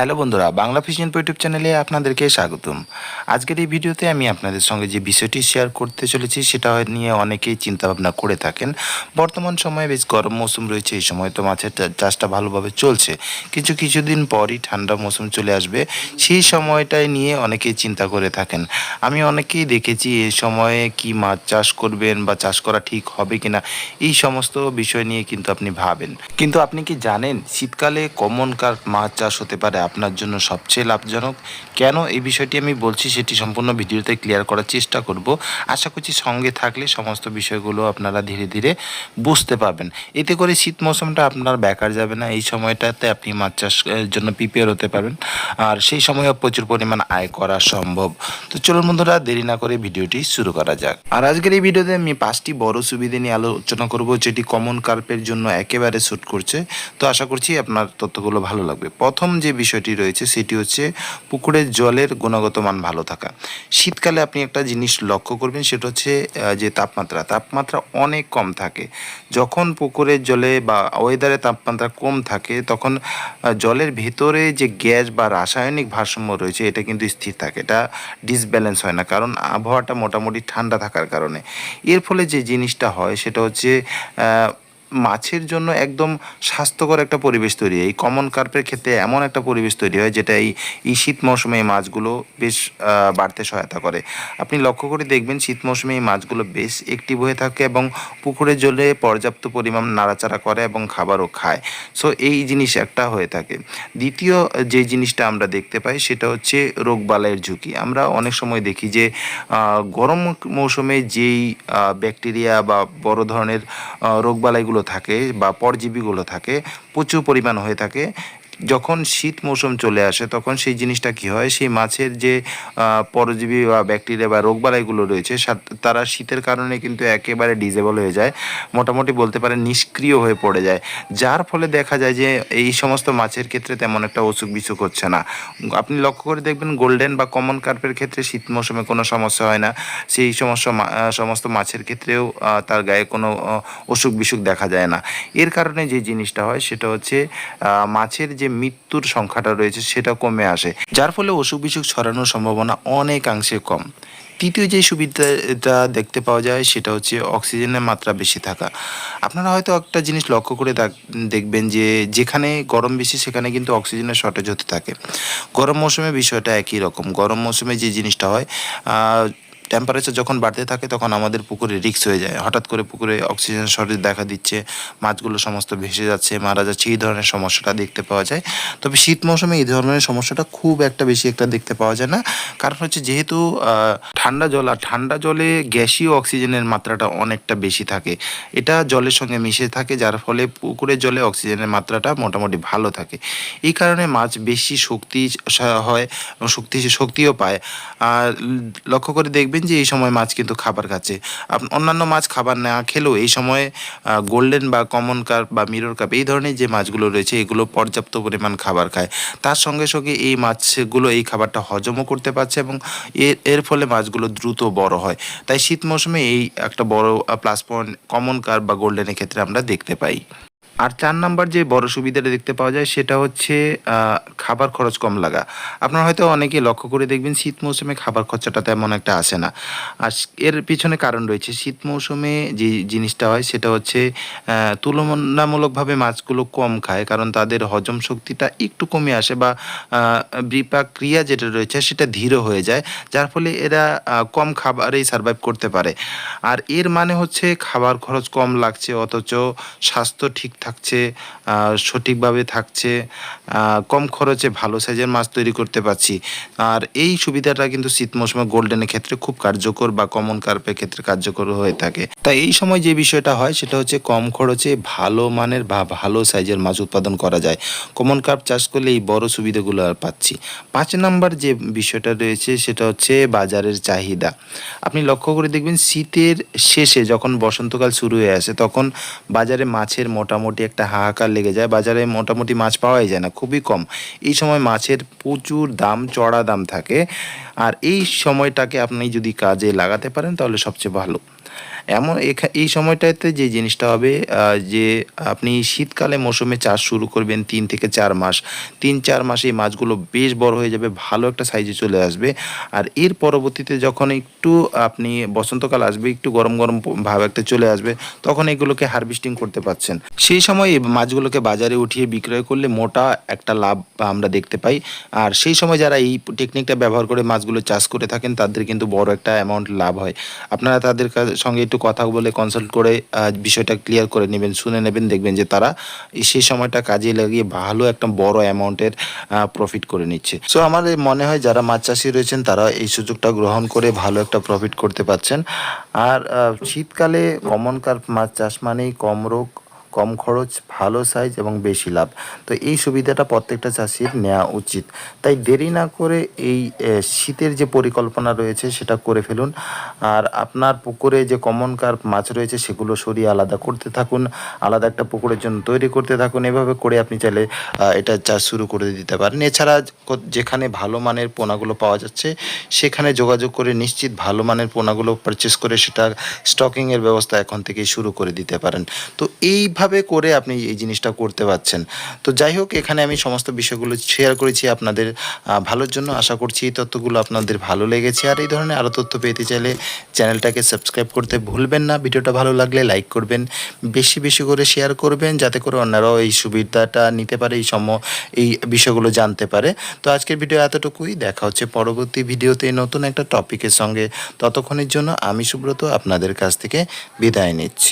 Hello বন্ধুরা, Bangla fishing YouTube চ্যানেলে আপনাদেরকে স্বাগতম। আজকের এই ভিডিওতে আমি আপনাদের সঙ্গে যে বিষয়টি শেয়ার করতে চলেছি, সেটা নিয়ে অনেকেই চিন্তাভাবনা করে থাকেন। বর্তমান সময়ে বেশ গরম মৌসুম রয়েছে, এই সময় তো মাছের চাষটা ভালোভাবে চলছে। কিছু কিছুদিন পরই ঠান্ডা মৌসুম চলে আসবে, সেই সময়টায় নিয়ে অনেকেই চিন্তা করে থাকেন। আমি অনেকেই দেখেছি এই সময়ে কি মাছ চাষ করবেন বা চাষ করা ঠিক হবে কিনা, এই সমস্ত বিষয় নিয়ে কিন্তু আপনি ভাবেন। কিন্তু আপনি কি জানেন, শীতকালে কমন কার্প মাছ চাষ হতে পারে? আপনার জন্য সবচেয়ে লাভজনক। কেন এই বিষয়টি আমি বলছি সেটি সম্পূর্ণ ভিডিওতে ক্লিয়ার করার চেষ্টা করব। আশা করছি সঙ্গে থাকলে সমস্ত বিষয়গুলো আপনারা ধীরে ধীরে বুঝতে পারবেন। এতে করে শীত মৌসুমটা আপনার বেকার যাবে না। এই সময়টাতে আপনি মাছ চাষের জন্য প্রিপেয়ার হতে পারবেন। আর সেই সময়ে প্রচুর পরিমাণ আয় করা সম্ভব। তো চলুন বন্ধুরা, দেরি না করে ভিডিওটি শুরু করা যাক। আর আজকের এই ভিডিওতে আমি পাঁচটি বড় সুবিধে নিয়ে আলোচনা করব, যেটি কমন কার্পের জন্য একেবারে শ্যুট করছে। তো আশা করছি আপনার তথ্যগুলো ভালো লাগবে। প্রথম যে বিষয়টি রয়েছে, সেটি হচ্ছে পুকুরের জলের গুণগত মান ভালো থাকা। শীতকালে আপনি একটা জিনিস লক্ষ্য করবেন, সেটা হচ্ছে যে তাপমাত্রা। তাপমাত্রা অনেক কম থাকে। যখন পুকুরের জলে বা ওয়েদারে তাপমাত্রা কম থাকে, তখন জলের ভেতরে যে গ্যাস বা রাসায়নিক ভারসাম্য রয়েছে, এটা কিন্তু স্থির থাকে। এটা ডিসব্যালেন্স হয় না, কারণ আবহাওয়াটা মোটামুটি ঠান্ডা থাকার কারণে। এর ফলে যে জিনিসটা হয়, সেটা হচ্ছে মাছের জন্য একদম স্বাস্থ্যকর একটা পরিবেশ তৈরি হয়। এই কমন কার্পের ক্ষেত্রে এমন একটা পরিবেশ তৈরি হয়, যেটা এই এই শীত মৌসুমে এই মাছগুলো বেশ বাড়তে সহায়তা করে। আপনি লক্ষ্য করে দেখবেন শীত মৌসুমে এই মাছগুলো বেশ অ্যাক্টিভ হয়ে থাকে এবং পুকুরের জলে পর্যাপ্ত পরিমাণ নাড়াচাড়া করে এবং খাবারও খায়। সো এই জিনিস একটা হয়ে থাকে। দ্বিতীয় যে জিনিসটা আমরা দেখতে পাই, সেটা হচ্ছে রোগবালাইয়ের ঝুঁকি। আমরা অনেক সময় দেখি যে গরম মৌসুমে যেই ব্যাকটেরিয়া বা বড় ধরনের রোগবালাইগুলো থাকে বা পরজীবীগুলো থাকে প্রচুর পরিমাণ হয়ে থাকে। যখন শীত মৌসুম চলে আসে, তখন সেই জিনিসটা কি হয়? সেই মাছের যে পরজীবী বা ব্যাকটেরিয়া বা রোগবালাইগুলো রয়েছে তারা শীতের কারণে কিন্তু একেবারে ডিজেবল হয়ে যায়, মোটামুটি বলতে পারে নিষ্ক্রিয় হয়ে পড়ে যায়। যার ফলে দেখা যায় যে, এই সমস্ত মাছের ক্ষেত্রে তেমন একটা অসুখ বিসুখ হচ্ছে না। আপনি লক্ষ্য করে দেখবেন, গোল্ডেন বা কমন কার্পের ক্ষেত্রে শীত মৌসুমে কোনো সমস্যা হয় না। সেই সমস্যা সমস্ত মাছের ক্ষেত্রেও তার গায়ে কোনো অসুখ বিসুখ দেখা যায় না। এর কারণে যে জিনিসটা হয়, সেটা হচ্ছে মাছের যে মৃত্যুর সংখ্যাটা রয়েছে, সেটা কমে আসে। যার ফলে অসুখ বিসুখ ছড়ানোর সম্ভাবনা অনেকাংশে কম। তৃতীয় যে সুবিধাটা দেখতে পাওয়া যায়, সেটা হচ্ছে অক্সিজেনের মাত্রা বেশি থাকা। আপনারা হয়তো একটা জিনিস লক্ষ্য করে দেখ- দেখবেন যে, যেখানে গরম বেশি, সেখানে কিন্তু অক্সিজেনের শর্টেজ হতে থাকে। গরম মৌসুমে বিষয়টা একই রকম। গরম মৌসুমে যে জিনিসটা হয় টেম্পারেচার যখন বাড়তে থাকে, তখন আমাদের পুকুরে রিক্স হয়ে যায়। হঠাৎ করে পুকুরে অক্সিজেন শর্টেজ দেখা দিচ্ছে, মাছগুলো সমস্ত ভেসে যাচ্ছে, মারা যাচ্ছে, এই ধরনের সমস্যাটা দেখতে পাওয়া যায়। তবে শীত মৌসুমে এই ধরনের সমস্যাটা খুব একটা বেশি একটা দেখতে পাওয়া যায় না। কারণ হচ্ছে যেহেতু ঠান্ডা জল, আর ঠান্ডা জলে গ্যাসীয় অক্সিজেনের মাত্রাটা অনেকটা বেশি থাকে। এটা জলের সঙ্গে মিশে থাকে, যার ফলে পুকুরের জলে অক্সিজেনের মাত্রাটা মোটামুটি ভালো থাকে। এই কারণে মাছ বেশি শক্তি হয় এবং শক্তি, শক্তিও পায়। আর লক্ষ্য করে দেখবেন যে, এই সময় মাছ কিন্তু খাবার খাচ্ছে। অন্যান্য মাছ খাবার না খেলেও এই সময় গোল্ডেন বা কমন কার্প বা মিরর কাপ এই ধরনের যে মাছগুলো রয়েছে, এগুলো পর্যাপ্ত পরিমাণ খাবার খায়। তার সঙ্গে সঙ্গে এই মাছগুলো এই খাবারটা হজমও করতে পারছে এবং এর এর ফলে মাছগুলো দ্রুত বড় হয়। তাই শীত মৌসুমে এই একটা বড় প্লাস পয়েন্ট কমন কার্প বা গোল্ডেনের ক্ষেত্রে আমরা দেখতে পাই। আর চার নাম্বার যে বড় সুবিধাটা দেখতে পাওয়া যায়, সেটা হচ্ছে খাবার খরচ কম লাগা। আপনারা হয়তো অনেকে লক্ষ্য করে দেখবেন, শীত মৌসুমে খাবার খরচাটা তেমন একটা আসে না। আর এর পিছনে কারণ রয়েছে, শীত মৌসুমে যে জিনিসটা হয়, সেটা হচ্ছে তুলনামূলকভাবে মাছগুলো কম খায়, কারণ তাদের হজম শক্তিটা একটু কমে আসে বা বিপাক ক্রিয়া যেটা রয়েছে, সেটা ধীর হয়ে যায়। যার ফলে এরা কম খাবারেই সার্ভাইভ করতে পারে। আর এর মানে হচ্ছে, খাবার খরচ কম লাগছে, অথচ স্বাস্থ্য ঠিক থাকছে সঠিকভাবে থাকছে কম খরচে ভালো সাইজের মাছ তৈরি করতে পারছি। আর এই সুবিধাটা কিন্তু শীত মৌসুমে গোল্ডেনের ক্ষেত্রে খুব কার্যকর বা কমন কার্পের ক্ষেত্রে কার্যকর হয়ে থাকে। তাই এই সময় যে বিষয়টা হয়, সেটা হচ্ছে কম খরচে ভালো মানের বা ভালো সাইজের মাছ উৎপাদন করা যায়। কমন কার্প চাষ করলে এই বড় সুবিধাগুলো আর পাচ্ছি। পাঁচ নাম্বার যে বিষয়টা রয়েছে, সেটা হচ্ছে বাজারের চাহিদা। আপনি লক্ষ্য করে দেখবেন শীতের শেষে যখন বসন্তকাল শুরু হয়ে আসে, তখন বাজারে মাছের মোটামুটি একটা হাহাকার লেগে যায়। বাজারে মোটামুটি মাছ পাওয়াই যায় না, খুবই কম। এই সময় মাছের প্রচুর দাম, চড়া দাম থাকে। আর এই সময়টাকে আপনি যদি কাজে লাগাতে পারেন, তাহলে সবচেয়ে ভালো। এমন এই সময়টাতে যে জিনিসটা হবে যে আপনি শীতকালে মৌসুমে চাষ শুরু করবেন তিন থেকে চার মাস। তিন, চার মাসে এই মাছগুলো বেশ বড় হয়ে যাবে, ভালো একটা সাইজে চলে আসবে। আর এর পরবর্তীতে যখন একটু আপনি বসন্তকাল আসবে, একটু গরম গরম ভাব একটা চলে আসবে, তখন এগুলোকে হারভেস্টিং করতে পারছেন। সেই সময় এই মাছগুলোকে বাজারে উঠিয়ে বিক্রয় করলে মোটা একটা লাভ আমরা দেখতে পাই। আর সেই সময় যারা এই টেকনিকটা ব্যবহার করে মাছগুলো চাষ করে থাকেন, তাদের কিন্তু বড় একটা অ্যামাউন্ট লাভ হয়। আপনারা তাদের সঙ্গে একটু কথা বলে কনসাল্ট করে বিষয়টা ক্লিয়ার করে নেবেন, শুনে নেবেন, দেখবেন যে তারা সেই সময়টা কাজে লাগিয়ে ভালো একটা বড় অ্যামাউন্টের প্রফিট করে নিচ্ছে। সো আমার মনে হয় যারা মাছ চাষি রয়েছেন, তারা এই সুযোগটা গ্রহণ করে ভালো একটা প্রফিট করতে পারছেন। আর শীতকালে কমন কার্প মাছ চাষ মানেই কম রোগ কম খরচ, ভালো সাইজ এবং বেশি লাভ। তো এই সুবিধাটা প্রত্যেকটা চাষির নেওয়া উচিত। তাই দেরি না করে এই শীতের যে পরিকল্পনা রয়েছে সেটা করে ফেলুন। আর আপনার পুকুরে যে কমন কার্প মাছ রয়েছে সেগুলো সরিয়ে আলাদা করতে থাকুন। আলাদা একটা পুকুরের জন্য তৈরি করতে থাকুন। এভাবে করে আপনি চাইলে এটা চাষ শুরু করে দিতে পারেন। এছাড়া যেখানে ভালো মানের পোনাগুলো পাওয়া যাচ্ছে, সেখানে যোগাযোগ করে নিশ্চিত ভালো মানের পোনাগুলো পারচেস করে সেটা স্টকিংয়ের ব্যবস্থা এখন থেকেই শুরু করে দিতে পারেন। তো এইভাবে করে আপনি এই জিনিসটা করতে পারছেন? তো যাই হোক, এখানে আমি সমস্ত বিষয়গুলো শেয়ার করেছি আপনাদের ভালোর জন্য আশা করছি এই তথ্যগুলো আপনাদের ভালো লেগেছে। আর এই ধরনের আরও তথ্য পেতে চাইলে চ্যানেলটাকে সাবস্ক্রাইব করতে ভুলবেন না। ভিডিওটা ভালো লাগলে লাইক করবেন, বেশি বেশি করে শেয়ার করবেন, যাতে করে অন্যরাও এই সুবিধাটা নিতে পারে, এই সম, এই বিষয়গুলো জানতে পারে। তো আজকের ভিডিও এতটুকুই। দেখা হচ্ছে পরবর্তী ভিডিওতে নতুন একটা টপিকের সঙ্গে। ততক্ষণের জন্য আমি সুব্রত, আপনাদের কাছ থেকে বিদায় নিচ্ছি।